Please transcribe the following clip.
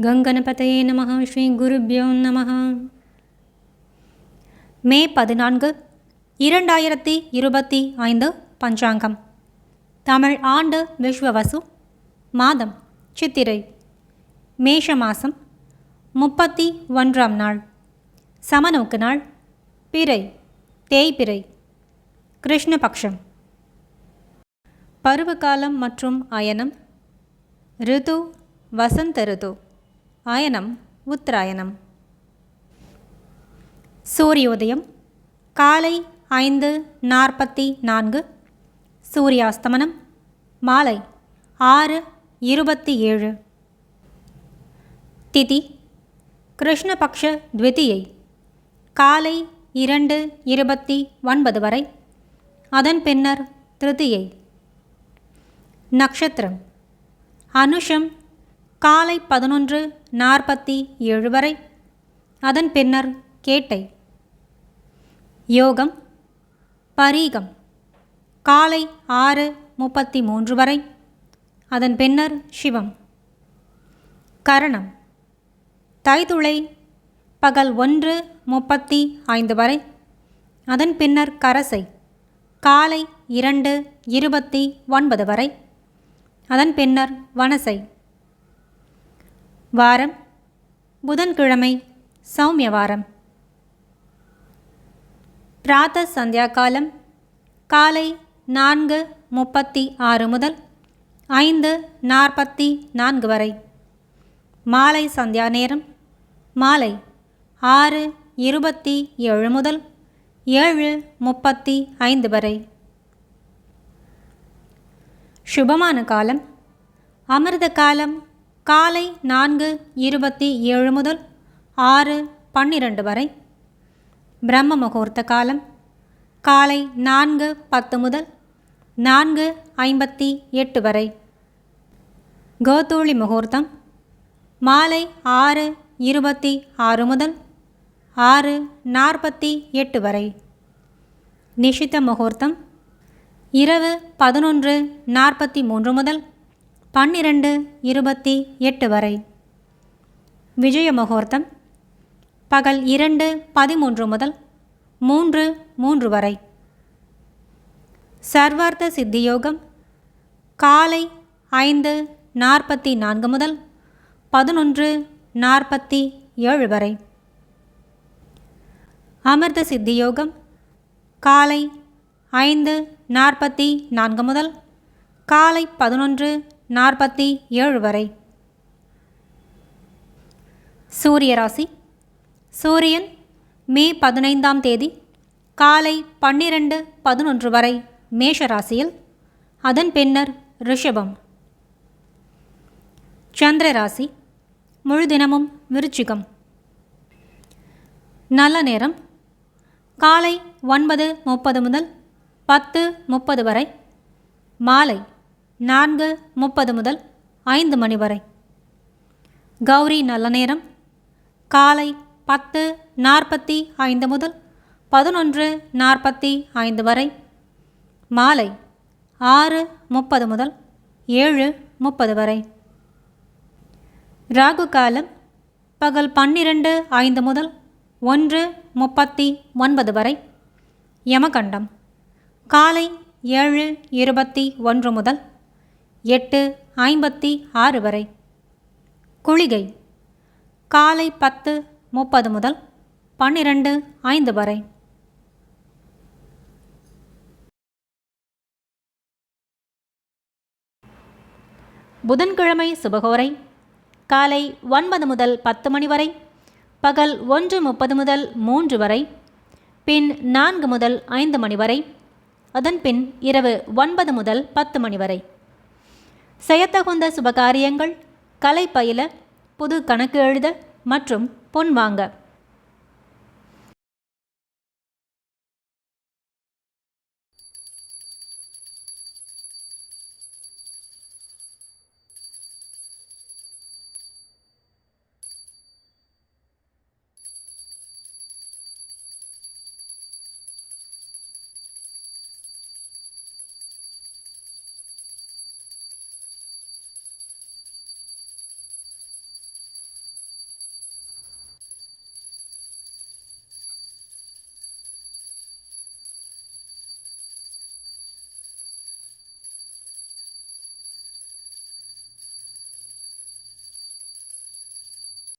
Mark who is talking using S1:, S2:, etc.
S1: கங்கணபதையே நமக ஸ்ரீ குருபியோ நமः மே பதினான்கு இரண்டாயிரத்தி இருபத்தி ஐந்து பஞ்சாங்கம். தமிழ் ஆண்டு விஸ்வவசு மாதம் சித்திரை. மேஷ மாதம் முப்பத்தி ஒன்றாம் நாள். சமநோக்கு நாள் பிறை தேய்பிறை. கிருஷ்ணபக்ஷம். பருவகாலம் மற்றும் அயனம் ரிது வசந்த ரிது. அயனம் உத்தராயணம். சூரியோதயம் காலை ஐந்து நாற்பத்தி நான்கு. சூரியாஸ்தமனம் மாலை ஆறு இருபத்தி ஏழு. திதி கிருஷ்ணபக்ஷ த்விதியை காலை இரண்டு இருபத்தி ஒன்பது வரை. அதன் பின்னர் திருதியை. நக்ஷத்திரம் அனுஷம் காலை பதினொன்று நாற்பத்தி ஏழு வரை. அதன் பின்னர் கேட்டை. யோகம் பரீகம் காலை ஆறு முப்பத்தி மூன்று வரை. அதன் பின்னர் சிவம். கரணம் தைதுளை பகல் ஒன்று முப்பத்தி ஐந்து வரை. அதன் பின்னர் கரசை காலை இரண்டு இருபத்தி ஒன்பது வரை. அதன் பின்னர் வனசை வாரம். புதன்கிழமை சௌமிய வாரம் பிராத்த சந்தியா காலம் காலை நான்கு முப்பத்தி ஆறு முதல் ஐந்து நாற்பத்தி நான்கு வரை. மாலை சந்தியா நேரம் மாலை ஆறு இருபத்தி ஏழு முதல் ஏழு முப்பத்தி ஐந்து வரை. சுபமான காலம் அமிர்த காலம் காலை நான்கு இருபத்தி ஏழு முதல் ஆறு பன்னிரண்டு வரை. பிரம்ம முகூர்த்த காலம். காலை நான்கு பத்து முதல் நான்கு ஐம்பத்தி எட்டு வரை. கோதூளி முகூர்த்தம். மாலை ஆறு இருபத்தி ஆறு முதல் ஆறு நாற்பத்தி எட்டு வரை. நிஷித்த முகூர்த்தம். இரவு பதினொன்று நாற்பத்தி மூன்று முதல் பன்னிரண்டு இருபத்தி எட்டு வரை. விஜய முகூர்த்தம் பகல் இரண்டு பதிமூன்று முதல் மூன்று மூன்று வரை. சர்வார்த்த சித்தியோகம் காலை ஐந்து நாற்பத்தி நான்கு முதல் பதினொன்று நாற்பத்தி ஏழு வரை. அமிர்த சித்தியோகம் காலை ஐந்து நாற்பத்தி நான்கு முதல் காலை பதினொன்று நாற்பத்தி ஏழு வரை. சூரிய ராசி சூரியன் மே பதினைந்தாம் தேதி காலை பன்னிரண்டு பதினொன்று வரை மேஷ ராசியில் அதன் பின்னர் ரிஷபம். சந்திர ராசி முழு தினமும் விருச்சிகம். நல்ல நேரம். காலை ஒன்பது முப்பது முதல் பத்து முப்பது வரை. மாலை நான்கு முப்பது முதல் ஐந்து மணி வரை. கௌரி நல்ல நேரம். காலை பத்து நாற்பத்தி ஐந்து முதல் பதினொன்று நாற்பத்தி ஐந்து வரை. மாலை ஆறு முப்பது முதல் ஏழு முப்பது வரை. ராகு காலம் பகல் பன்னிரண்டு ஐந்து முதல் ஒன்று முப்பத்தி ஒன்பது வரை. யமகண்டம். காலை ஏழு இருபத்தி ஒன்று முதல் எட்டு ஐம்பத்தி ஆறு வரை. குளிகை. காலை பத்து முப்பது முதல் பன்னிரண்டு ஐந்து வரை. புதன்கிழமை சுபகோரை. காலை ஒன்பது முதல் பத்து மணி வரை. பகல் ஒன்று முப்பது முதல் மூன்று வரை. பின் நான்கு முதல் ஐந்து மணி வரை. அதன் பின் இரவு ஒன்பது முதல் பத்து மணி வரை. செய்யத்தகுந்த சுபகாரியங்கள் கலை பயில புது கணக்கு எழுத மற்றும் பொன் வாங்க.